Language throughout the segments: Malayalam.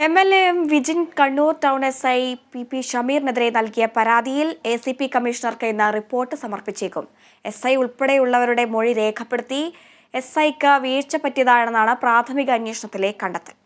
M L A M Vijin Kannur town S I P P ഷമീറിനെതിരെ നൽകിയ പരാതിയിൽ എ സി പി കമ്മീഷണർക്ക് ഇന്ന് റിപ്പോർട്ട് സമർപ്പിച്ചേക്കും. എസ് ഐ ഉൾപ്പെടെയുള്ളവരുടെ മൊഴി രേഖപ്പെടുത്തി എസ് ഐക്ക് വീഴ്ച പറ്റിയതാണെന്നാണ് പ്രാഥമിക അന്വേഷണത്തിലെ കണ്ടെത്തൽ.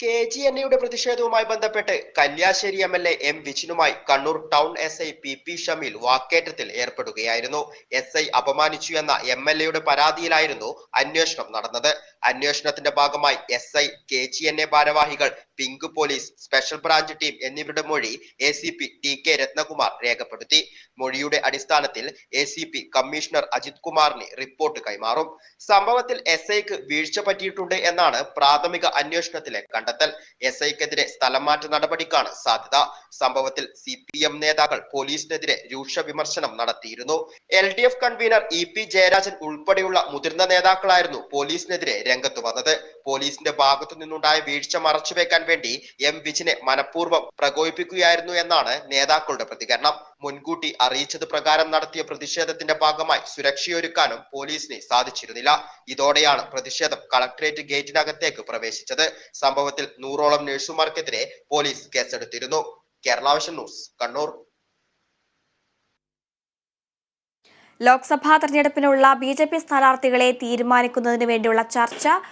കെ ജി എൻ എയുടെ പ്രതിഷേധവുമായി ബന്ധപ്പെട്ട് Kalliasseri M L A M വിജിനുമായി Kannur town S I P P Shameel വാക്കേറ്റത്തിൽ ഏർപ്പെടുകയായിരുന്നു. എസ് ഐ അപമാനിച്ചു എന്ന എം എൽ എയുടെ പരാതിയിലായിരുന്നു അന്വേഷണം നടന്നത്. അന്വേഷണത്തിന്റെ ഭാഗമായി S I K G N A ഭാരവാഹികൾ pink police special branch team എന്നിവരുടെ മൊഴി A C P T K Ratnakumar രേഖപ്പെടുത്തി. മൊഴിയുടെ അടിസ്ഥാനത്തിൽ A C P commissioner Ajith കുമാറിന് റിപ്പോർട്ട് കൈമാറും. സംഭവത്തിൽ എസ് ഐക്ക് വീഴ്ച പറ്റിയിട്ടുണ്ട് എന്നാണ് പ്രാഥമിക അന്വേഷണത്തിലെ കണ്ടെത്തൽ. എസ് ഐക്കെതിരെ സ്ഥലം മാറ്റ നടപടിക്കാണ് സാധ്യത. സംഭവത്തിൽ സി പി എം നേതാക്കൾ പോലീസിനെതിരെ രൂക്ഷ വിമർശനം നടത്തിയിരുന്നു. L D F convener E P Jayarajan ഉൾപ്പെടെയുള്ള മുതിർന്ന നേതാക്കളായിരുന്നു പോലീസിനെതിരെ രംഗത്ത് വന്നത്. പോലീസിന്റെ ഭാഗത്തു നിന്നുണ്ടായ വീഴ്ച മറച്ചുവെക്കാൻ വേണ്ടി എം വിജിനെ മനഃപൂർവം പ്രകോപിപ്പിക്കുകയായിരുന്നു എന്നാണ് നേതാക്കളുടെ പ്രതികരണം. മുൻകൂട്ടി അറിയിച്ചത് പ്രകാരം നടത്തിയ പ്രതിഷേധത്തിന്റെ ഭാഗമായി സുരക്ഷയൊരുക്കാനും പോലീസിനെ സാധിച്ചിരുന്നില്ല. ഇതോടെയാണ് പ്രതിഷേധം കളക്ടറേറ്റ് ഗേറ്റിനകത്തേക്ക് പ്രവേശിച്ചത്. സംഭവത്തിൽ നൂറോളം നഴ്സുമാർക്കെതിരെ പോലീസ് കേസെടുത്തിരുന്നു. Kerala vision news Kannur. Lok Sabha തെരഞ്ഞെടുപ്പിനുള്ള ബി ജെ പി സ്ഥാനാർത്ഥികളെ തീരുമാനിക്കുന്നതിന് വേണ്ടിയുള്ള ചർച്ച